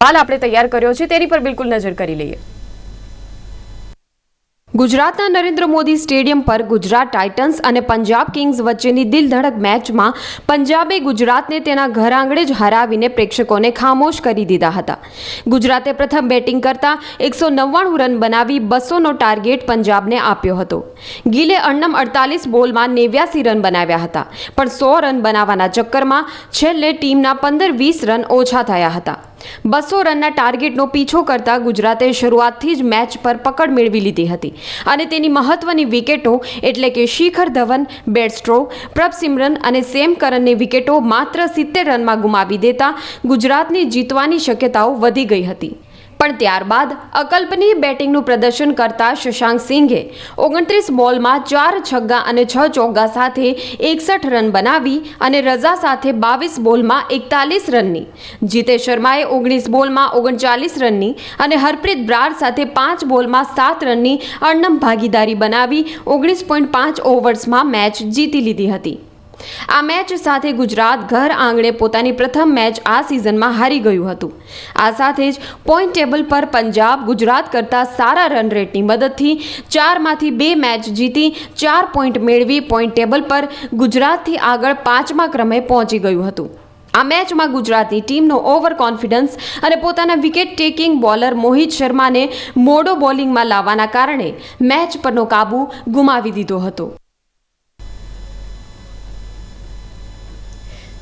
હાલ આપણે તૈયાર કર્યો છે, તેની પર બિલકુલ નજર કરી લઈએ. ગુજરાતના નરેન્દ્ર મોદી સ્ટેડિયમ પર ગુજરાત ટાઇટન્સ અને પંજાબ કિંગ્સ વચ્ચેની દિલધડક મેચમાં પંજાબે ગુજરાતને તેના ઘર આંગણે જ હરાવીને પ્રેક્ષકોને ખામોશ કરી દીધા હતા. ગુજરાતે પ્રથમ બેટિંગ કરતા એકસો નવ્વાણું રન બનાવી બસોનો ટાર્ગેટ પંજાબને આપ્યો હતો. ગિલે અણનમ અડતાલીસ બોલમાં નેવ્યાસી રન બનાવ્યા હતા, પણ સો રન બનાવવાના ચક્કરમાં છેલ્લે ટીમના પંદર વીસ રન ઓછા થયા હતા. બસો રનના ટાર્ગેટનો પીછો કરતા ગુજરાતે શરૂઆતથી જ મેચ પર પકડ મેળવી લીધી હતી. અને તેની મહત્વની વિકેટો એટલે કે શિખર ધવન બેડસ્ટ્રો પ્રભસિમરન અને સેમ કરનની વિકેટો માત્ર સિત્તેર રનમાં ગુમાવી દેતા ગુજરાતની જીતવાની શક્યતાઓ વધી ગઈ હતી. પણ ત્યારબાદ અકલ્પનીય બેટિંગનું પ્રદર્શન કરતા શશાંક સિંઘે ઓગણત્રીસ બોલમાં ચાર છગ્ગા અને છ ચોગ્ગા સાથે એકસઠ રન બનાવી અને રઝા સાથે બાવીસ બોલમાં એકતાલીસ રનની. જીતેશ શર્માએ ઓગણીસ બોલમાં ઓગણચાલીસ રનની અને હરપ્રીત બ્રાર સાથે પાંચ બોલમાં સાત રનની અણનમ ભાગીદારી બનાવી ઓગણીસ પોઈન્ટ પાંચ ઓવર્સમાં મેચ જીતી લીધી હતી. આ મેચ સાથે ગુજરાત ઘર આંગણે પોતાની પ્રથમ મેચ આ સિઝનમાં હારી ગયું હતું. આ સાથે જ પોઈન્ટ ટેબલ પર પંજાબ ગુજરાત કરતાં સારા રન રેટની મદદથી ચારમાંથી બે મેચ જીતી ચાર પોઈન્ટ મેળવી પોઈન્ટ ટેબલ પર ગુજરાતથી આગળ પાંચમા ક્રમે પહોંચી ગયું હતું. આ મેચમાં ગુજરાતની ટીમનો ઓવર કોન્ફિડન્સ અને પોતાના વિકેટ ટેકિંગ બોલર મોહિત શર્માને મોડો બોલિંગમાં લાવવાના કારણે મેચ પરનો કાબુ ગુમાવી દીધો હતો.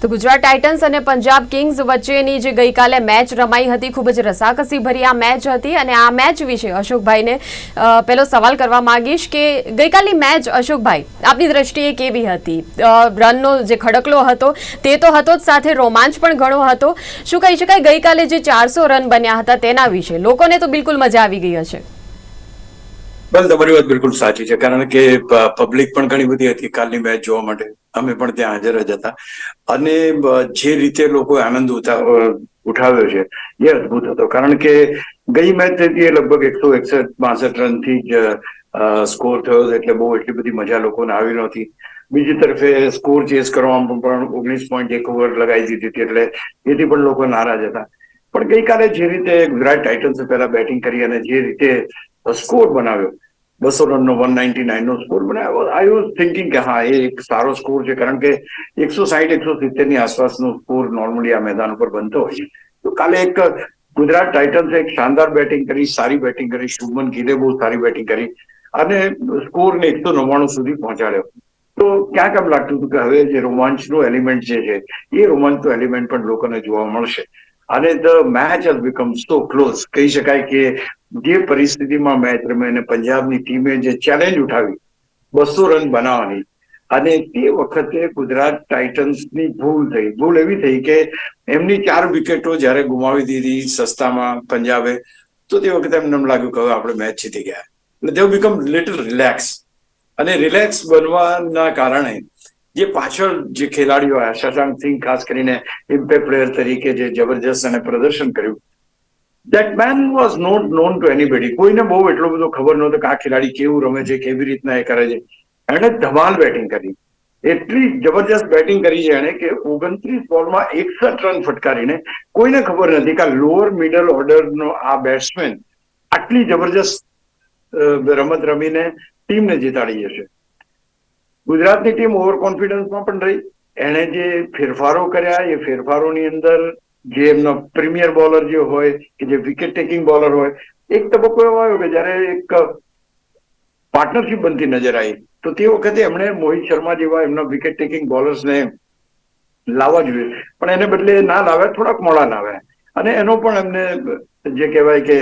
તો ગુજરાત ટાઇટન્સ અને પંજાબ કિંગ્સ વચ્ચેની જે ગઈકાલે મેચ રમાઈ હતી, ખૂબ જ રસાકસી ભરી આ મેચ હતી અને આ મેચ વિશે અશોકભાઈને પહેલો સવાલ કરવા માંગીશ કે ગઈકાલની મેચ અશોકભાઈ, આપની દ્રષ્ટિએ કેવી હતી? રનનો જે ખડકલો હતો, તે તો હતો જ સાથે રોમાંચ પણ ઘણો હતો. શું કહી શકાય, ગઈકાલે જે ચારસો રન બન્યા હતા તેના વિશે? લોકોને તો બિલકુલ મજા આવી ગઈ હશે. બસ, તમારી વાત બિલકુલ સાચી છે. કારણ કે પબ્લિક પણ ઘણી બધી હતી કાલની મેચ જોવા માટે. અમે પણ ત્યાં હાજર જ હતા. અને જે રીતે લોકો આનંદ ઉઠાવ્યો છે, એ અદભુત હતો. કારણ કે ગઈ મેચ હતી એ લગભગ એકસો એકસઠ, બાસઠ રનથી જ સ્કોર થયો એટલે બહુ એટલી બધી મજા લોકોને આવી નહોતી. બીજી તરફે સ્કોર ચેસ કરવામાં પણ ઓગણીસ પોઈન્ટ એક ઓવર લગાવી દીધી હતી. એટલે એથી પણ લોકો નારાજ હતા. પણ ગઈકાલે જે રીતે ગુજરાત ટાઇટન્સે પહેલા બેટિંગ કરી અને જે રીતે સ્કોર બનાવ્યો બસો રનનો વન નાઇન્ટી નાઇનનો સ્કોર મને આઈ વોઝ થિંકિંગ કે હા, એ એક સારો સ્કોર છે, કારણ કે એકસો સાહીઠ, એકસો સિત્તેરની આસપાસનો સ્કોર નોર્મલી આ મેદાન ઉપર બનતો હોય છે. તો કાલે એક ગુજરાત ટાઇટન્સે એક શાનદાર બેટિંગ કરી, સારી બેટિંગ કરી, શુભમન ગીલે બહુ સારી બેટિંગ કરી, અને સ્કોરને એકસો નવ્વાણું સુધી પહોંચાડ્યો. તો ક્યાંક એમ લાગતું હતું કે હવે જે રોમાંચનું એલિમેન્ટ જે છે, એ રોમાંચનું એલિમેન્ટ પણ લોકોને જોવા મળશે. અને the match has become so close કહી શકાય કે જે પરિસ્થિતિમાં મેચ રમે અને પંજાબની ટીમે જે ચેલેન્જ ઉઠાવી, બસો રન બનાવવાની, અને તે વખતે ગુજરાત ટાઇટન્સની ભૂલ થઈ. ભૂલ એવી થઈ કે એમની ચાર વિકેટો જ્યારે ગુમાવી દીધી સસ્તામાં પંજાબે, તો તે વખતે એમને એમ લાગ્યું કે હવે આપણે મેચ જીતી ગયા. એટલે દેવ બીકમ લિટલ રિલેક્સ અને રિલેક્સ બનવાના કારણે જે પાછળ જે ખેલાડીઓ આવ્યા શશાંક સિંહ, ખાસ કરીને ઇમ્પેક્ટ પ્લેયર તરીકે જે જબરજસ્ત અને પ્રદર્શન કર્યું. That man was not known to anybody કોઈને બહુ એટલો બધો ખબર નહોતો કે આ ખેલાડી કેવું રમે છે, કેવી રીતના એ કરે છે. એણે ધમાલ બેટિંગ કરી. એટલી જબરજસ્ત બેટિંગ કરી છે એણે કે ઓગણત્રીસ બોલમાં એકસઠ રન ફટકારીને કોઈને ખબર નથી કે આ લોઅર મિડલ ઓર્ડરનો આ બેટ્સમેન આટલી જબરજસ્ત રમત રમીને ટીમને જીતાડી જશે. ગુજરાતની ટીમ ઓવર કોન્ફિડન્સમાં પણ રહી. એણે જે ફેરફારો કર્યા, એ ફેરફારોની અંદર જે એમનો પ્રીમિયર બોલર જે હોય, કે જે વિકેટ ટેકિંગ બોલર હોય, એક તબક્કો એવો આવ્યો કે જ્યારે એક પાર્ટનરશિપ બનતી નજર આવી, તો તે વખતે એમણે મોહિત શર્મા જેવા એમના વિકેટ ટેકિંગ બોલર્સને લાવવા જોઈએ. પણ એને બદલે ના લાવ્યા થોડાક મોડા લાવ્યા અને એનો પણ એમને જે કહેવાય કે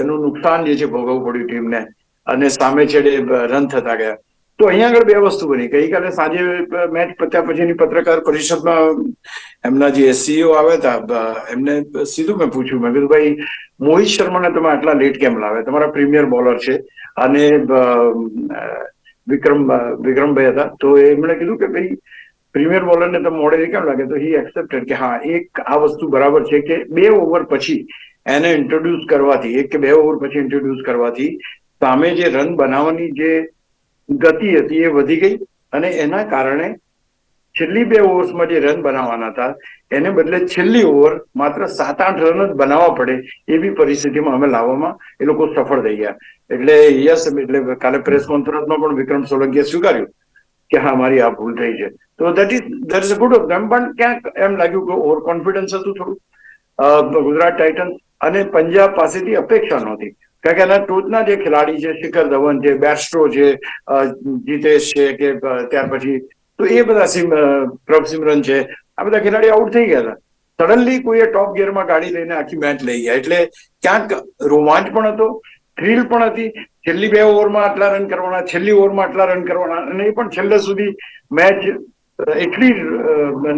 એનું નુકસાન જે છે ભોગવવું પડ્યું ટીમને. અને સામે છેડે રન થતા ગયા. તો અહીંયા આગળ બે વસ્તુ બની. ગઈકાલે સાંજે મેચ પત્યા પછીની પત્રકાર પરિષદમાં એમના જે સીઈઓ આવ્યા હતા એમને સીધું મેં પૂછ્યું. મેં કીધું, ભાઈ, મોહિત શર્માને તમે આટલા લેટ કેમ લાવ્યા? તમારા પ્રીમિયર બોલર છે અને વિક્રમ, વિક્રમભાઈ હતા. તો એમણે કીધું કે, ભાઈ પ્રીમિયર બોલરને તમે મોડે કેમ લાગે? તો હી એક્સેપ્ટેડ કે, હા, એક આ વસ્તુ બરાબર છે કે બે ઓવર પછી એને ઇન્ટ્રોડ્યુસ કરવાથી, એક કે બે ઓવર પછી ઇન્ટ્રોડ્યુસ કરવાથી સામે જે રન બનાવવાની જે ગતિ હતી એ વધી ગઈ અને એના કારણે છેલ્લી બે ઓવર્સમાં જે રન બનાવવાના હતા, એને બદલે છેલ્લી ઓવર માત્ર સાત આઠ રન જ બનાવવા પડે એવી પરિસ્થિતિમાં અમે લાવવામાં એ લોકો સફળ થઈ ગયા. એટલે યસ, એટલે કાલે પ્રેસ કોન્ફરન્સમાં પણ વિક્રમ સોલંકીએ સ્વીકાર્યું કે હા, મારી આ ભૂલ થઈ છે. તો that is that is a good of પણ ક્યાંક એમ લાગ્યું કે ઓવર કોન્ફિડન્સ હતું થોડું. ગુજરાત ટાઇટન્સ અને પંજાબ પાસેથી અપેક્ષા નહોતી. કારણ કે એના ટોચના જે ખેલાડી છે, શિખર ધવન છે, બેસ્ટ્રો છે જીતેશ છે કે ત્યાર પછી તો એ બધા સિમ પ્રભસિમરન છે. આ બધા ખેલાડી આઉટ થઈ ગયા હતા. સડનલી કોઈએ ટોપ ગિયરમાં ગાડી લઈને આખી મેચ લઈ ગયા. એટલે ક્યાંક રોમાંચ પણ હતો, થ્રીલ પણ હતી. છેલ્લી બે ઓવરમાં આટલા રન કરવાના, છેલ્લી ઓવરમાં આટલા રન કરવાના અને એ પણ છેલ્લે સુધી મેચ એટલી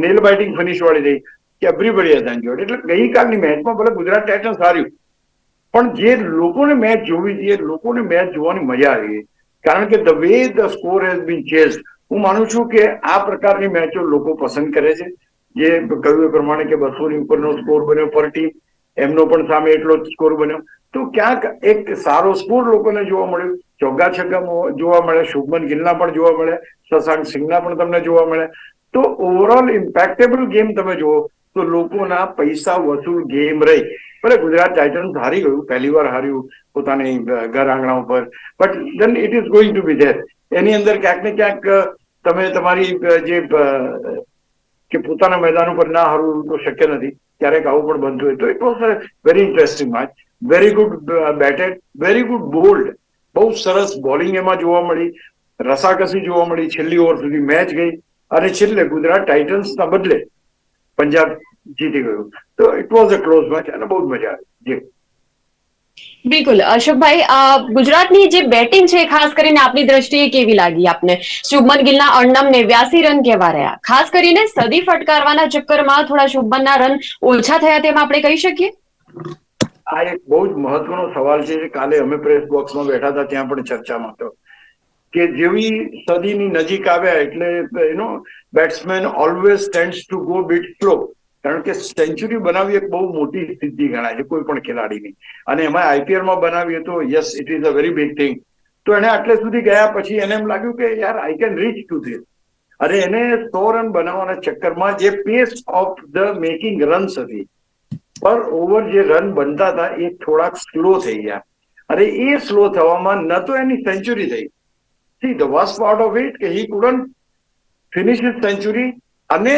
નેલ બાઇટિંગ ફિનિશ વાળી રહી કે એવરીબડી હેઝ એન્જોયડ. એટલે ગઈકાલની મેચમાં ભલે ગુજરાત ટાઇટન્સ હાર્યું પણ જે લોકોને મેચ જોવી જોઈએ, લોકોને મેચ જોવાની મજા આવી. કારણ કે the way the score has been chase હું માનું છું કે આ પ્રકારની મેચો લોકો પસંદ કરે છે. જે કહ્યું પ્રમાણે કે બસો ની ઉપરનો સ્કોર બન્યો પર ટીમ એમનો પણ સામે એટલો જ સ્કોર બન્યો. તો ક્યાંક એક સારો સ્કોર લોકોને જોવા મળ્યો. ચોગ્ગા છગ્ગા જોવા મળે શુભમન ગિલના પણ જોવા મળે શશાંક સિંહના પણ તમને જોવા મળે તો ઓવરઓલ ઇમ્પેક્ટેબલ ગેમ તમે જુઓ. તો લોકોના પૈસા વસૂલ ગેમ રહી. ભલે ગુજરાત ટાઇટન્સ હારી ગયું, પહેલી વાર હાર્યું પોતાની ઘર આંગણા ઉપર. But then it is going to be there એની અંદર ક્યાંક ને ક્યાંક તમે તમારી જે કે પોતાના મેદાન ઉપર ના હારવું તો શક્ય નથી. ક્યારેક આવું પણ બનતું હોય. તો it was a very interesting match very good batted very good bowled બહુ સરસ બોલિંગ એમાં જોવા મળી. રસાકસી જોવા મળી. છેલ્લી ઓવર સુધી મેચ ગઈ. અને છેલ્લે ગુજરાત ટાઇટન્સના બદલે પંજાબ જીતી ગયું. તો it was a close match અને બહુ જ મજા આવી. જી. બિલકુલ. અશોકભાઈ ગુજરાતની જે બેટિંગ છે ખાસ કરીને આપની દ્રષ્ટિએ કેવી લાગી આપને? શુભમન ગિલના અણનમ નેવ્યાસી રન કેવા રહ્યા. ખાસ કરીને સદી ફટકારવાના ચક્કરમાં થોડા શુભમનના રન ઓછા થયા તેમ આપણે કહી શકીએ? આ એક બહુ જ મહત્વનો સવાલ છે જે કાલે અમે પ્રેસ બોક્સમાં બેઠા હતા ત્યાં પણ ચર્ચામાં હતો. કે જેવી સદીની નજીક આવ્યા એટલે you know batsman always tends to go bit slow કારણ કે સેન્ચુરી બનાવવી એક બહુ મોટી સિદ્ધિ ગણાય છે, કોઈ પણ ખેલાડીની. અને એમાં આઈપીએલમાં બનાવીએ તો yes it is a very big thing તો એને આટલે સુધી ગયા પછી એને એમ લાગ્યું કે, યાર I can reach to this અને એને સો રન બનાવવાના ચક્કરમાં જે pace of the making runs હતી, પર ઓવર જે રન બનતા હતા, એ થોડાક સ્લો થઈ ગયા. અને એ સ્લો થવામાં ન તો એની સેન્ચુરી થઈ. See the worst part of it કે હી કુડન્ટ ફિનિશ સેન્ચુરી અને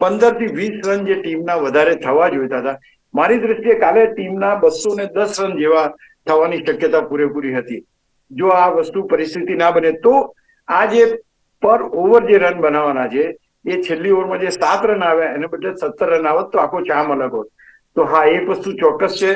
પંદરથી વીસ રન જે ટીમના વધારે થવા જોઈતા હતા. મારી દ્રષ્ટિએ કાલે ટીમના બસો ને દસ રન જેવા થવાની શક્યતા પૂરેપૂરી હતી. જો આ વસ્તુ પરિસ્થિતિ ના બને તો આ જે પર ઓવર જે રન બનાવવાના છે, એ છેલ્લી ઓવરમાં જે સાત રન આવ્યા, એને બદલે સત્તર રન આવત, તો આખો ચામ અલગ હોત. તો હા, એક વસ્તુ ચોક્કસ છે,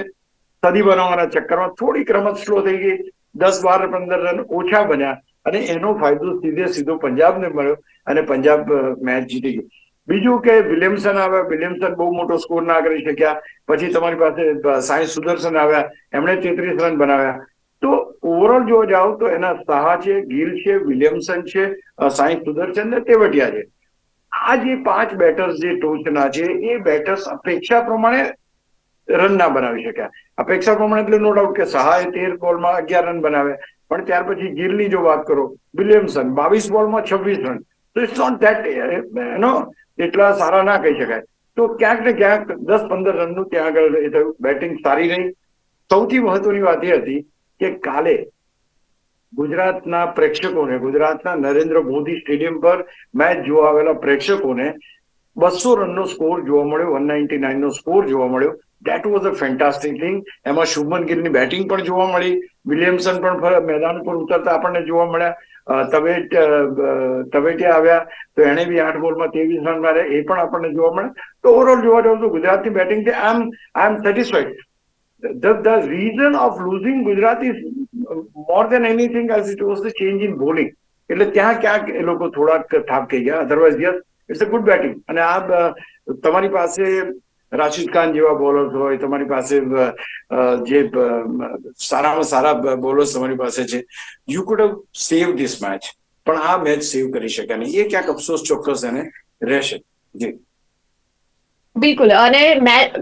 સદી બનાવવાના ચક્કરમાં થોડીક રમત સ્લો થઈ ગઈ. દસ, બાર, પંદર રન ઓછા બન્યા. અને એનો ફાયદો સીધે સીધો પંજાબને મળ્યો અને પંજાબ મેચ જીતી ગયું. બીજું કે વિલિયમસન આવ્યા. વિલિયમસન બહુ મોટો સ્કોર ના કરી શક્યા. પછી તમારી પાસે સાંઈ સુદર્શન આવ્યા. એમણે તેત્રીસ રન બનાવ્યા. તો ઓવરઓલ જોવા જાઓ તો એના સાહા છે, ગિલ છે, વિલિયમસન છે સાંઈ સુદર્શન ને તેવટિયા છે. આ જે પાંચ બેટર્સ જે ટોચના છે, એ બેટર્સ અપેક્ષા પ્રમાણે રન ના બનાવી શક્યા. અપેક્ષા પ્રમાણે એટલે નો ડાઉટ કે સહાય તેર બોલમાં અગિયાર રન બનાવે પણ ત્યાર પછી ગીરની જો વાત કરો, વિલિયમસન, બાવીસ બોલમાં છવ્વીસ રન. તો ઇટ્સ નોટ ધેટ એનો એટલા સારા ના કહી શકાય. તો ક્યાંક ને ક્યાંક દસ પંદર રનનું ત્યાં આગળ એ થયું, બેટિંગ સારી રહી. સૌથી મહત્વની વાત એ હતી કે કાલે ગુજરાતના પ્રેક્ષકોને, ગુજરાતના નરેન્દ્ર મોદી સ્ટેડિયમ પર મેચ જોવા આવેલા પ્રેક્ષકોને બસો રનનો સ્કોર જોવા મળ્યો, વન નાઇન્ટી નાઇન નો સ્કોર જોવા મળ્યો. That was a fantastic thing એમાં શુભમન ગિલની બેટિંગ પણ જોવા મળી. વિલિયમસન પણ મેદાન પર ઉતરતા આપણને જોવા મળ્યા. તવેટ તવેટિયા આવ્યા, તો એણે બી આઠ બોલમાં ત્રેવીસ રન માર્યા એ પણ આપણને જોવા મળે. તો ઓવરઓલ જોવા જાવ તો ગુજરાતની batting I am I am satisfied the the reason of losing Gujarat is more than anything as it was the change. એટલે ત્યાં ક્યાંક એ લોકો થોડાક થાપ થઈ ગયા. Otherwise yes it's a good batting અને આ તમારી પાસે રાશિદ ખાન જેવા બોલર્સ હોય, તમારી પાસે જે સારામાં સારા બોલર્સ તમારી પાસે છે. You could have save this match પણ આ મેચ સેવ કરી શક્યા નહીં. એ ક્યાંક અફસોસ ચોક્કસ એને રહેશે. જી. બિલકુલ. અને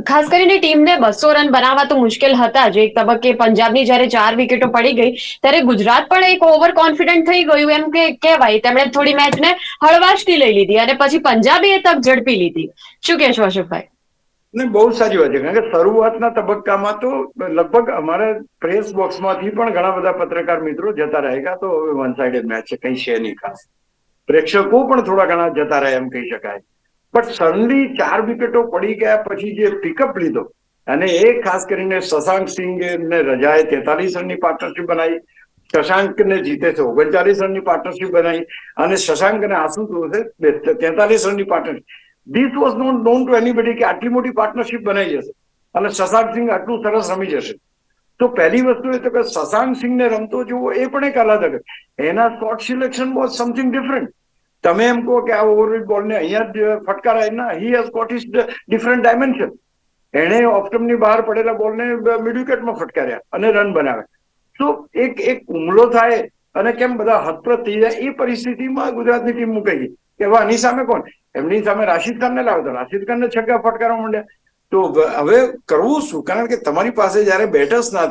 ખાસ કરીને ટીમને બસો રન બનાવવા તો મુશ્કેલ હતા જ. એક તબક્કે પંજાબની જ્યારે ચાર વિકેટો પડી ગઈ, ત્યારે ગુજરાત પણ એક ઓવર કોન્ફિડન્ટ થઈ ગયું. એમ કે, કહેવાય, તેમણે થોડી મેચને હળવાશથી લઈ લીધી અને પછી પંજાબે એ તક ઝડપી લીધી. શું કહેશો, અશોકભાઈ? ને બહુ સારી વાત છે. કારણ કે શરૂઆતના તબક્કામાં તો લગભગ અમારા પ્રેસ બોક્સમાંથી પણ ઘણા બધા પત્રકાર મિત્રો જતા રહેગા તો હવે વન સાઇડેડ મેચ છે, કઈ છે નહીં ખાસ. પ્રેક્ષકો પણ થોડા ઘણા જતા રહ્યા એમ કહી શકાય. બટ સડનલી ચાર વિકેટો પડી ગયા પછી જે પિકઅપ લીધો, અને એ ખાસ કરીને શશાંક સિંહ ને રજાએ તેતાલીસ રનની પાર્ટનરશિપ બનાવી. શશાંકને જીતે છે ઓગણચાલીસ રનની પાર્ટનરશિપ બનાવી. અને શશાંક અને આશુતોષે તેતાલીસ રનની partnership this was not known to anybody કે આટલી મોટી પાર્ટનરશિપ બનાવી જશે. અને શશાંક આટલું સરસ રમી જશે. તો પહેલી વસ્તુ એ તો કે શશાંક રમતો જુઓ એ પણ એક અલગ એના shot selection was something different તમે એમ કહો કે આ ઓવરવિટ બોલને અહીંયા જ ફટકારાય. ના he has got is different dimension એણે ઓપ્ટમની બહાર પડેલા બોલને મિડ વિકેટમાં ફટકાર્યા અને રન બનાવ્યા. તો એક એક હુમલો થાય અને કેમ બધા હતપ્રત થઈ જાય એ પરિસ્થિતિમાં ગુજરાતની ટીમ મુકાઈ ગઈ. કે હવે આની સામે કોણ? એમની સામે રાશિદ ખાનને લાવતા રાશિદ ખાનને છગ્ગા ફટકારવા માંડ્યા. તો હવે કરવું શું? કારણ કે તમારી પાસે જયારે બેટર્સ ના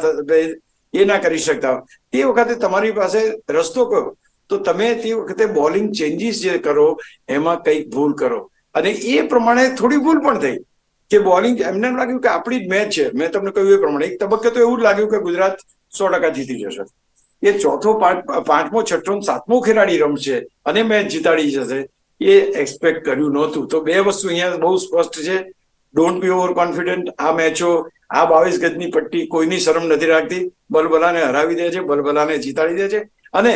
એ ના કરી શકતા. તે વખતે તમારી પાસે રસ્તો કયો? તો તમે તે વખતે બોલિંગ ચેન્જીસ જે કરો, એમાં કંઈક ભૂલ કરો. અને એ પ્રમાણે થોડી ભૂલ પણ થઈ. કે બોલિંગ, એમને એમ લાગ્યું કે આપણી જ મેચ છે. મેં તમને કહ્યું એ પ્રમાણે. એક તબક્કે તો એવું જ લાગ્યું કે ગુજરાત સો ટકા જીતી જશે. એ ચોથો પાંચ, પાંચમો, છઠ્ઠો સાતમો ખેલાડી રમશે અને મેચ જીતાડી જશે. એ એક્સપેક્ટ કર્યું નહોતું. તો બે વસ્તુ અહીંયા બહુ સ્પષ્ટ છે. ડોન્ટ બી ઓવર કોન્ફિડન્ટ આ મેચો આ બાવીસ ગજની પટ્ટી કોઈની શરમ નથી રાખતી. બલબલાને હરાવી દે છે, બલબલાને જીતાડી દે છે. અને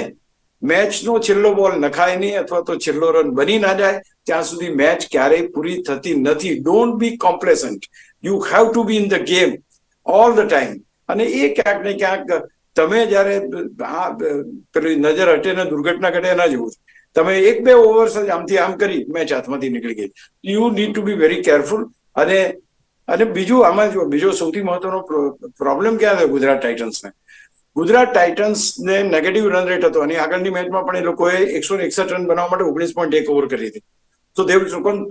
મેચનો છેલ્લો બોલ નખાય નહીં અથવા તો છેલ્લો રન બની ના જાય, ત્યાં સુધી મેચ ક્યારેય પૂરી થતી નથી. Don't be complacent you have to be in the game all the time અને એ ક્યાંક ને ક્યાંક તમે જ્યારે આ પેલી નજર હટે ને દુર્ઘટના ઘટે એના જેવું. તમે એક બે ઓવર્સ જ આમથી આમ કરી મેચ હાથમાંથી નીકળી ગઈ. You need to be very careful અને અને બીજું આમાં જો, બીજો સૌથી મહત્વનો પ્રોબ્લેમ ક્યાં થયો ગુજરાત ટાઇટન્સને? ગુજરાત ટાઇટન્સને નેગેટિવ રન રેટ હતો. અને આગળની મેચમાં પણ એ લોકોએ એકસો એકસઠ રન બનાવવા માટે ઓગણીસ પોઈન્ટ એક ઓવર કરી હતી. તો they've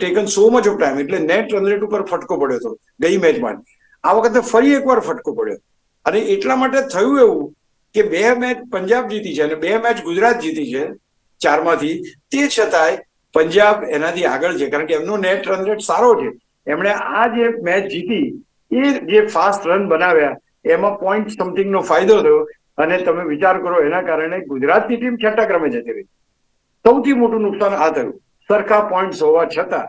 taken so much of time એટલે નેટ રન રેટ ઉપર ફટકો પડ્યો હતો ગઈ મેચમાં આ વખતે ફરી એકવાર ફટકો પડ્યો. અને એટલા માટે થયું એવું કે બે મેચ પંજાબ જીતી છે અને બે મેચ ગુજરાત જીતી છે. ચારમાંથી. તે છતાંય પંજાબ એનાથી આગળ છે. કારણ કે એમનો નેટ રન રેટ સારો છે. એમણે આ જે મેચ જીતી, એ જે ફાસ્ટ રન બનાવ્યા, એમાં પોઈન્ટ સમથિંગ નો ફાયદો થયો. અને તમે વિચાર કરો, એના કારણે ગુજરાતની ટીમ છઠ્ઠા ક્રમે જતી રહી. સૌથી મોટું નુકસાન આ થયું. સરખા પોઈન્ટ્સ હોવા છતાં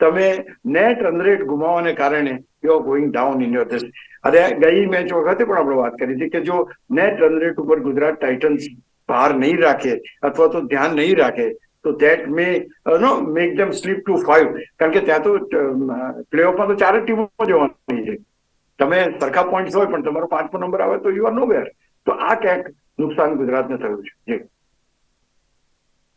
તમે નેટ રન રેટ ગુમાવવાને કારણે you are going down in your this અને ગઈ મેચ વખતે પણ આપણે વાત કરી હતી કે જો નેટ રન રેટ ઉપર ગુજરાત ટાઇટન્સ ભાર નહીં રાખે અથવા તો ધ્યાન નહીં રાખે, તો that may no make them slip to five કારણ કે ત્યાં તો પ્લેઓફમાં તો ચાર ટીમો જવાની છે. તમે સરખા પોઈન્ટ હોય પણ તમારો પાંચમો નંબર આવે તો યુ આર નો વેર તો આ ક્યાંક નુકસાન ગુજરાતને થયું છે. જી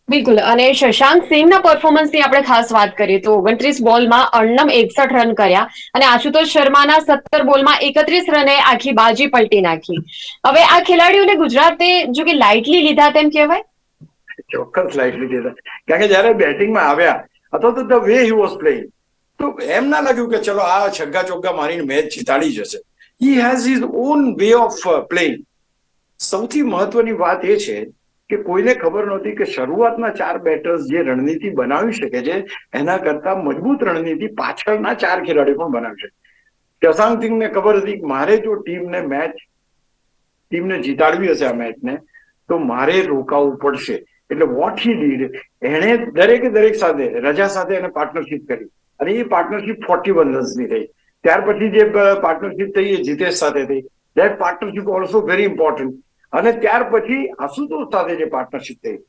બિલકુલ. અને શશાંક સિંહના પરફોર્મન્સની આપણે ખાસ વાત કરીએ તો ઓગણત્રીસ બોલમાં અણનમ એકસઠ રન કર્યા અને આશુતોષ શર્માના સત્તર બોલમાં એકત્રીસ રને આખી બાજી પલટી નાખી. હવે આ ખેલાડીઓને ગુજરાતે જો કે લાઇટલી લીધા તેમ કહેવાય? ચોક્કસ લાઇટલી લીધા. કારણ કે જયારે બેટિંગમાં આવ્યા, અથવા તો the way he was playing તો એમ ના લાગ્યું કે ચલો આ છગ્ગા ચોગ્ગા મારીને મેચ જીતાડી જશે. He has his own way of playing સૌથી મહત્વની વાત એ છે કે કોઈને ખબર નહોતી કે શરૂઆતના ચાર બેટર્સ જે રણનીતિ બનાવી શકે છે, એના કરતા મજબૂત રણનીતિ પાછળના ચાર ખેલાડીઓ પણ બનાવી શકે શશાંક સિંહને ખબર હતી કે મારે જો ટીમને મેચ ટીમને જીતાડવી હશે આ મેચને તો મારે રોકાવું પડશે. એટલે વોટ હી ડીડ એણે દરેકે દરેક સાથે, રજા સાથે એને પાર્ટનરશિપ કરી. અને એ પાર્ટનરશિપ ફોર્ટી વન રન્સની થઈ. ત્યાર પછી જે પાર્ટનરશિપ થઈ એ જીતેશ સાથે થઈ. That partnership also very important અને ત્યાર પછી આશુતોષ સાથે જે પાર્ટનરશિપ થઈ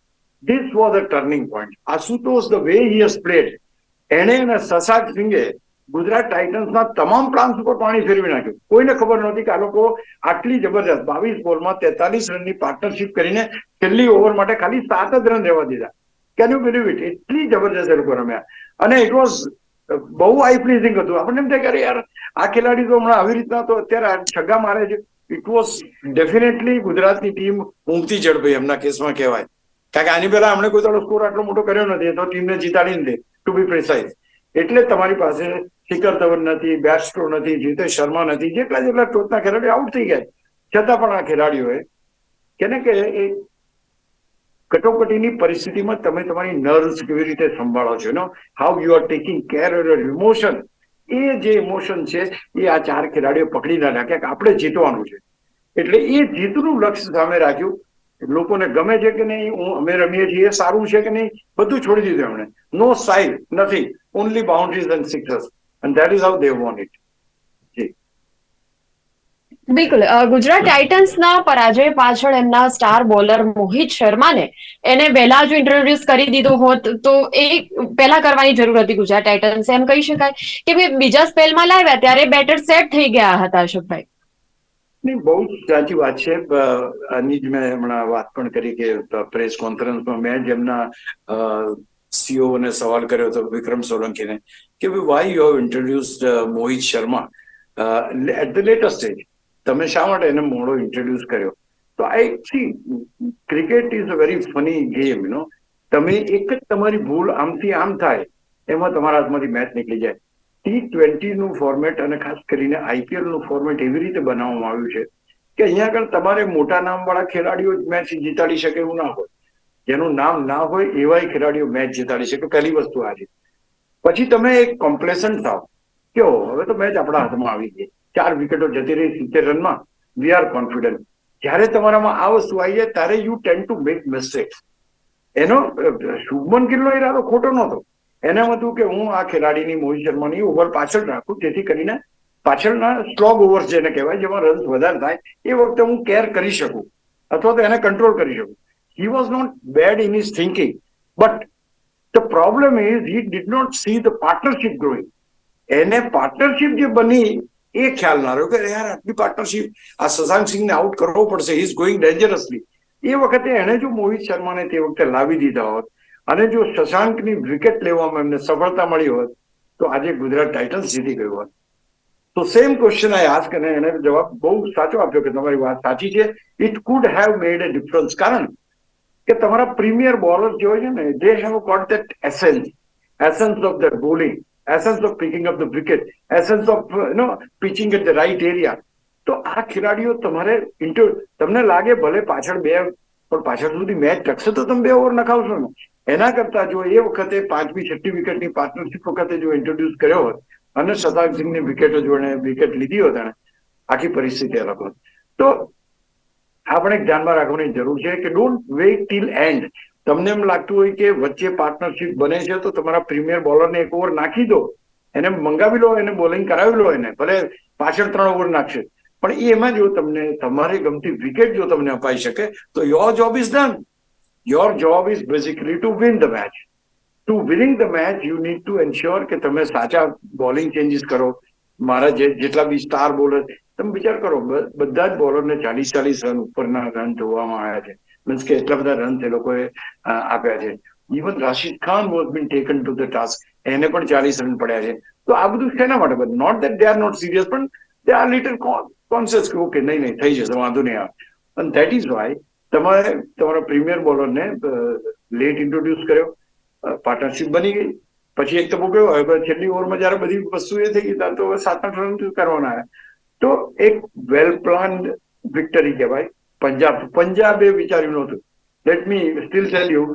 this was a turning point Ashutosh the way he has played એણે અને સસાજ સિંઘે ગુજરાત ટાઇટન્સના તમામ પ્લાન્સ ઉપર પાણી ફેરવી નાખ્યું. કોઈને ખબર નહોતી કે આ લોકો આટલી જબરજસ્ત બાવીસ બોલમાં તેતાલીસ રનની પાર્ટનરશિપ કરીને છેલ્લી ઓવર માટે ખાલી સાત જ રન રહેવા દીધા. કેન યુ બિલીવ ઇટ એટલી જબરજસ્ત એ લોકો રમ્યા. અને ઇટ વોઝ બહુ આઈ પ્લીઝિંગ હતું. આપણને એમ થાય કે યાર, આ ખેલાડી તો હમણાં આવી રીતના તો અત્યારે છગ્ગા મારે છે. ઇટ વોઝ ડેફિનેટલી ગુજરાતની ટીમ ઉમતી ઝડપી એમના કેસમાં કહેવાય. કારણ કે આની પહેલા આપણે કોઈ તારો સ્કોર આટલો મોટો કર્યો નથી તો ટીમને જીતાડીને દે ટુ બી પ્રિસાઇઝ એટલે તમારી પાસે શિખર ધવન નથી બેસ્ટ્રો નથી, જીતેશ શર્મા નથી, જેટલા જેટલા ટોચના ખેલાડીઓ આઉટ થઈ ગયા છતાં પણ આ ખેલાડીઓએ કેને કે એ કટોકટીની પરિસ્થિતિમાં તમે તમારી નર્વ્સ કેવી રીતે સંભાળો છો no how you are taking care of emotion એ જે ઇમોશન છે, એ આ ચાર ખેલાડીઓ પકડી ના રાખ્યા કે આપણે જીતવાનું છે. એટલે એ જીતનું લક્ષ્ય સામે રાખ્યું. લોકોને ગમે છે કે નહીં, હું અમે રમીએ છીએ સારું છે કે નહીં, બધું છોડી દીધું એમણે. નો સાઇડ નથી only boundaries and sixers and that is how they want it બિલકુલ. ગુજરાત ટાઇટન્સના પરાજય પાછળ એમના સ્ટાર બોલર મોહિત શર્માને એને પહેલા જો ઇન્ટ્રોડ્યુસ કરી દીધો હોત, તો એ પહેલા કરવાની જરૂર હતી ગુજરાત ટાઇટન્સ. એમ કહી શકાય કે ભાઈ બીજા સ્પેલમાં લાવ્યા ત્યારે બેટર સેટ થઈ ગયા હતા અશોકભાઈ. બહુ સાચી વાત છે. આની જ મેં હમણાં વાત પણ કરી કે પ્રેસ કોન્ફરન્સમાં મેં જ એમના સીઓ ને સવાલ કર્યો હતો વિક્રમ સોલંકીને કે why you have introduced Mohit Sharma at the latest stage તમે શા માટે એને મોડો ઇન્ટ્રોડ્યુસ કર્યો? તો I see cricket is a very funny game you know તમે એક જ તમારી ભૂલ આમથી આમ થાય, એમાં તમારા હાથમાંથી મેચ નીકળી જાય. ટી ટ્વેન્ટી નું ફોર્મેટ અને ખાસ કરીને આઈપીએલનું ફોર્મેટ એવી રીતે બનાવવામાં આવ્યું છે કે અહીંયા આગળ તમારે મોટા નામ વાળા ખેલાડીઓ જ મેચ જીતાડી શકે એવું ના હોય. જેનું નામ ના હોય એવાય ખેલાડીઓ મેચ જીતાડી શકે, પહેલી વસ્તુ આ છે. પછી તમે એક કોમ્પ્લેસન્ટ થાવ કે હવે તો મેચ આપણા હાથમાં આવી ગઈ. ચાર વિકેટો જતી રહી સિત્તેર રનમાં. વી આર કોન્ફિડન્ટ જ્યારે તમારામાં આ વસ્તુ આવી જાય, ત્યારે you tend to make mistakes એનો શુભમન ગિલનો ઈરાદો ખોટો નહોતો. એને એમ હતું કે હું આ ખેલાડીની મોહિત શર્માની ઓવર પાછળ રાખું, જેથી કરીને પાછળના સ્લોગ ઓવર્સ જેને કહેવાય, જેમાં રન્સ વધારે થાય, એ વખતે હું કેર કરી શકું. અથવા તો એને કંટ્રોલ કરી શકું. He was not bad in his thinking but the problem is he did not see the partnership growing એને પાર્ટનરશિપ જે બની એ ખ્યાલ ના રહ્યો કે યાર, આટલી પાર્ટનરશિપ આ શશાંક સિંહને આઉટ કરવો પડશે ઇઝ ગોઈંગ ડેન્જરસલી એ વખતે એણે જો મોહિત શર્માને તે વખતે લાવી દીધા હોત અને જો શશાંકની વિકેટ લેવામાં એમને સફળતા મળી હોત, તો આજે ગુજરાત ટાઇટન્સ જીતી ગયું હોત. તો સેમ ક્વેશ્ચન આઈ આસ્ક અને એને જવાબ બહુ સાચો આપ્યો કે તમારી વાત સાચી છે. It could have made a difference કારણ કે તમારા પ્રીમિયર બોલર જે હોય છે ને they have got that essence essence of the bowling essence of picking up the wicket essence of no pitching at the right area તો આ ખેલાડીઓ તમારે ઇન્ટર તમને લાગે ભલે પાછળ બે, પણ પાછળ સુધી મેચ ટકશે તો તમે બે ઓવર નખાવશો ને. એના કરતા જો એ વખતે પાંચમી, છઠ્ઠી વિકેટની પાર્ટનરશિપ વખતે જો ઇન્ટ્રોડ્યુસ કર્યો હોત, અને શશાંક સિંહની વિકેટો જો એણે વિકેટ લીધી હોત એણે, આખી પરિસ્થિતિ અલગ હોત. તો આપણે ધ્યાનમાં રાખવાની જરૂર છે કે ડોન્ટ વેઇટ ટીલ એન્ડ તમને એમ લાગતું હોય કે વચ્ચે પાર્ટનરશિપ બને છે તો તમારા પ્રીમિયર બોલરને એક ઓવર નાખી દો, એને મંગાવી લો, એને બોલિંગ કરાવી લો એને, ભલે પાછળ ત્રણ ઓવર નાખશે. પણ એમાં જો તમને તમારી ગમતી વિકેટ જો તમને અપાઈ શકે, તો your job is done your job is basically to win the match to winning the match you need to ensure કે તમે સાચા બોલિંગ ચેન્જીસ કરો. મારા જે જેટલા બી સ્ટાર બોલર તમે વિચાર કરો બધા જ બોલરને ચાલીસ ચાલીસ રન ઉપરના રન જોવામાં આવ્યા છે. મીન્સ કે એટલા બધા રન તે લોકોએ આપ્યા છે even Rashid Khan was been taken to the task એને પણ ચાલીસ રન પડ્યા છે તો આ બધું શેના માટે બધું not that they are not serious પણ દે આર લિટલ કોન્શિયસ કે ઓકે નહીં નહીં થઈ જશે વાંધો નહીં આવે અને દેટ ઇઝ વાય તમારે તમારા પ્રીમિયર બોલરને લેટ ઇન્ટ્રોડ્યુસ કર્યો પાર્ટનરશિપ બની ગઈ પછી એક તબક્કો ગયો હવે છેલ્લી ઓવરમાં જયારે બધી વસ્તુ એ થઈ ગઈ ત્યારે તો સાત આઠ રન કરવાના આવ્યા તો એક વેલ પ્લાન વિક્ટરી કહેવાય પંજાબ પંજાબે વિચાર્યું નહોતું. Let me still tell you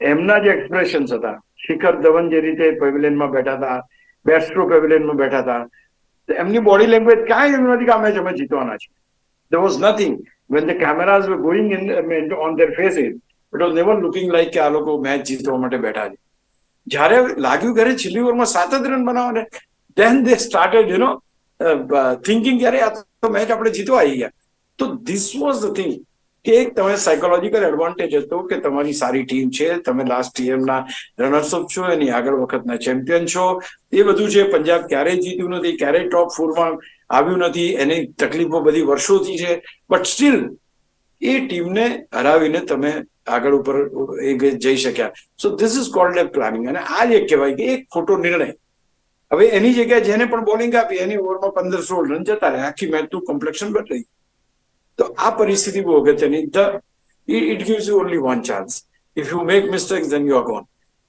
એમના જે એક્સપ્રેશન્સ હતા. શિખર ધવન જે રીતે પેવિલિયનમાં બેઠા હતા બેસ્ટ્રો પેવિલિયનમાં બેઠા હતા એમની બોડી લેંગ્વેજ કાંઈ એમ નથી કે અમે અમે જીતવાના છે there was nothing. When the cameras were going in I mean, on their faces it was never કે આ લોકો મેચ જીતવા માટે બેઠા છે. જ્યારે લાગ્યું ઘરે છેલ્લી ઓવરમાં સાત જ run બનાવવાને then they started you know thinking ક્યારે આ તો મેચ આપણે જીતવા આવી ગયા. તો ધીસ વોઝ ધ થિંગ કે એક તમે સાયકોલોજીકલ એડવાન્ટેજ હતો કે તમારી સારી ટીમ છે, તમે લાસ્ટ ટીએમના રનર્સઅપ છો, એની આગળ વખતના ચેમ્પિયન છો. એ બધું છે પંજાબ ક્યારેય જીત્યું નથી ક્યારેય ટોપ ફોરમાં આવ્યું નથી, એની તકલીફો બધી વર્ષોથી છે. બટ સ્ટીલ એ ટીમને હરાવીને તમે આગળ ઉપર જઈ શક્યા. So this is called a planning અને આ એક કહેવાય કે એક ખોટો નિર્ણય. હવે એની જગ્યાએ જેને પણ બોલિંગ આપી, એની ઓવરમાં પંદર સોળ રન જતા રહે આખી મેચનું કોમ્પ્લેક્શન બદલાઈ ગયું. તો આ પરિસ્થિતિ બહુ અગત્યની the it gives you only one chance if you make mistakes then you are gone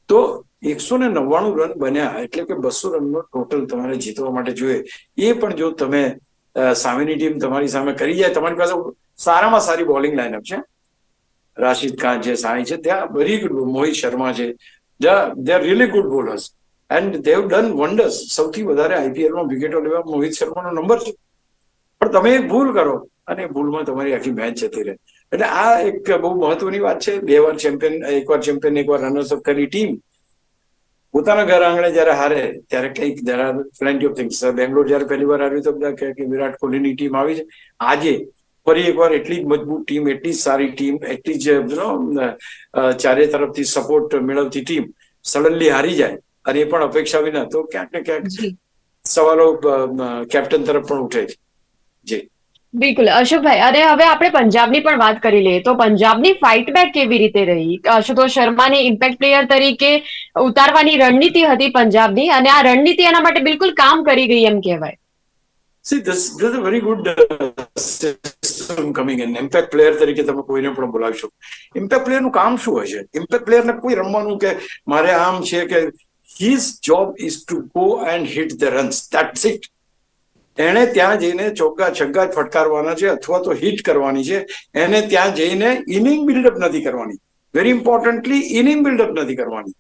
તો એકસો ને નવ્વાણું રન બન્યા, એટલે કે બસો રનનો ટોટલ તમારે જીતવા માટે જોઈએ. એ પણ જો તમે સામેની ટીમ તમારી સામે કરી જાય, તમારી પાસે સારામાં સારી બોલિંગ લાઇનઅપ છે. રાશિદ ખાન છે, સાંઈ છે ત્યાં વેરી ગુડ મોહિત શર્મા છે. They are really good bowlers and they've done wonders સૌથી વધારે આઈપીએલમાં વિકેટો લેવા મોહિત શર્માનો નંબર છે. પણ તમે એક ભૂલ કરો અને ભૂલમાં તમારી આખી મેચ જતી રહે. એટલે આ એક બહુ મહત્વની વાત છે. બે વાર ચેમ્પિયન એકવાર ચેમ્પિયન એકવાર રનર્સઅપ કરી ટીમ પોતાના ઘર આંગણે જયારે હારે ત્યારે કંઈક there are plenty of things. Bangalore જયારે પહેલી વાર આવ્યું તો બધા કહે કે વિરાટ કોહલીની ટીમ આવી છે. આજે ફરી એકવાર એટલી જ મજબૂત ટીમ એટલી જ સારી ટીમ એટલી જ ચારે તરફથી સપોર્ટ મેળવતી ટીમ સડનલી હારી જાય. અને એ પણ અપેક્ષા વિના તો ક્યાંક ને ક્યાંક સવાલો કેપ્ટન તરફ પણ ઉઠે છે. જી. બિલકુલ. અશોકભાઈ અને હવે આપણે પંજાબની પણ વાત કરી લઈએ તો પંજાબની ફાઇટ બેક કેવી રીતે રહી? આશુતોષ શર્માને ઇમ્પેક્ટ પ્લેયર તરીકે ઉતારવાની રણનીતિ હતી પંજાબની અને આ રણનીતિ એના માટે બિલકુલ કામ કરી ગઈ એમ કહેવાય. See this this a very good system coming in impact player તરીકે તમે કોઈને પણ બોલાવી શકો. ઇમ્પેક્ટ પ્લેયરનું કામ શું હોય છે? ઇમ્પેક્ટ પ્લેયરને કોઈ રમવાનું કે મારે આમ છે કે his job is to go and hit the runs that's it એણે ત્યાં જઈને ચોગ્ગા છગ્ગા ફટકારવાના છે અથવા તો હિટ કરવાની છે. એને ત્યાં જઈને ઇનિંગ બિલ્ડઅપ નથી કરવાની. વેરી ઇમ્પોર્ટન્ટલી ઇનિંગ બિલ્ડઅપ નથી કરવાની.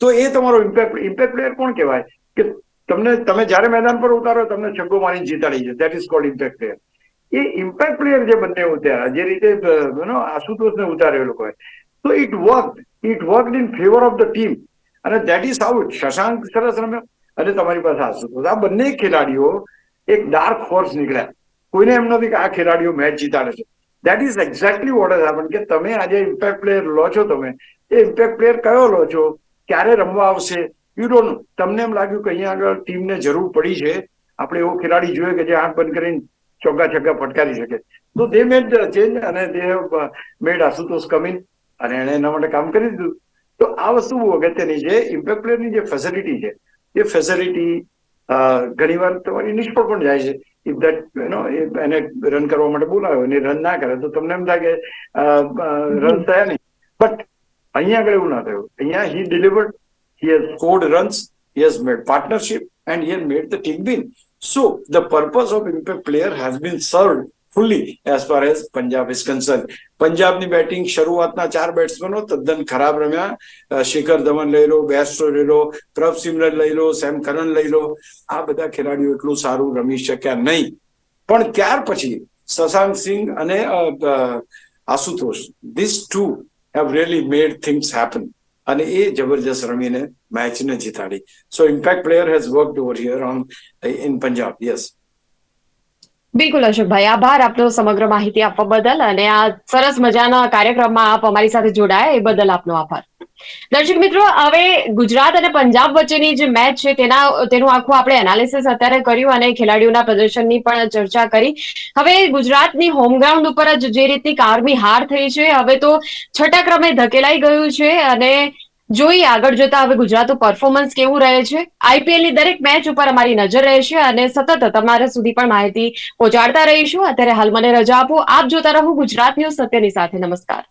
તો એ તમારો ઇમ્પેક્ટ ઇમ્પેક્ટ પ્લેયર કોણ કહેવાય? કે તમને, તમે જ્યારે મેદાન પર ઉતારો તમને છગ્ગો મારીને જીતાડી છે that is called impact player A impact player જે બંને ઉતાર્યા, જે રીતે આશુતોષને ઉતાર્યો લોકોએ. તો it work it work in favour of the team અને દેટ ઇઝ આઉટ શશાંક સરસ રમ્યો. અને તમારી પાસે આશુતોષ. આ બંને ખેલાડીઓ એક ડાર્ક હોર્સ નીકળ્યા કોઈને એમ નથી કે આ ખેલાડીઓ મેચ જીતાડે છે. That is exactly what happen કે તમે આજે ઇમ્પેક્ટ પ્લેયર લો છો તમે. એ ઇમ્પેક્ટ પ્લેયર કયો લો છો? ક્યારે રમવા આવશે? યુ ડોન્ટ તમને એમ લાગ્યું કે અહીંયા આગળ ટીમને જરૂર પડી છે. આપણે એવો ખેલાડી જોઈએ કે જે આંખ બંધ કરીને ચોગ્ગા છગ્ગા ફટકારી શકે. તો દે મેડ ચેન્જ અને દે મેડ આશુતોષ કમિન અને એણે એના માટે કામ કરી દીધું. તો આ વસ્તુ બહુ અગત્યની છે. ઇમ્પેક્ટ પ્લેયરની જે ફેસિલિટી છે, એ ફેસિલિટી ઘણી વાર તમારી નિષ્ફળ પણ જાય છે ઇફ દેટ નો એને રન કરવા માટે બોલાવ્યો અને રન ના કરે તો તમને એમ કે રન થયા નહીં બટ અહીંયા આગળ એવું ના થયું અહીંયા he delivered he has scored runs, he has made partnership, and he has made the team win. So the purpose of impact player has been served fully as far as Punjab is concern પંજાબની batting શરૂઆતના ચાર બેટ્સમેનો તદ્દન ખરાબ રમ્યા. શિખર ધવન લઈ લો બેસ્ટો લઈ લો, પ્રભ સિમરન લઈ લો, same કરન લઈ લો. આ બધા ખેલાડીઓ એટલું સારું રમી શક્યા નહીં. પણ ત્યાર પછી શશાંક સિંહ અને Ashutosh this two have really made things happen અને એ જબરજસ્ત રમીને મેચને જીતાડી. So impact player has worked over here on in Punjab yes બિલકુલ અશોકભાઈ, આભાર આપનો સમગ્ર માહિતી આપવા બદલ અને આ સરસ મજાના કાર્યક્રમમાં આપ અમારી સાથે જોડાયા, એ બદલ આપનો આભાર. દર્શક મિત્રો, હવે ગુજરાત અને પંજાબ વચ્ચેની જે મેચ છે, તેના, તેનું આખું આપણે એનાલિસિસ અત્યારે કર્યું અને ખેલાડીઓના પ્રદર્શનની પણ ચર્ચા કરી. હવે ગુજરાતની હોમ ગ્રાઉન્ડ ઉપર જ જે રીતની કારમી હાર થઈ છે, હવે તો છઠ્ઠા ક્રમે ધકેલાઈ ગયું છે અને જોઈએ, આગળ જતા હવે ગુજરાતનું પરફોર્મન્સ કેવું રહે છે? આઈપીએલની દરેક મેચ ઉપર અમારી નજર રહેશે અને સતત તમારા સુધી પણ માહિતી પહોંચાડતા રહીશું. અત્યારે હાલ મને રજા આપો. આપ જોતા રહો ગુજરાત ન્યૂઝ સત્યની સાથે. નમસ્કાર.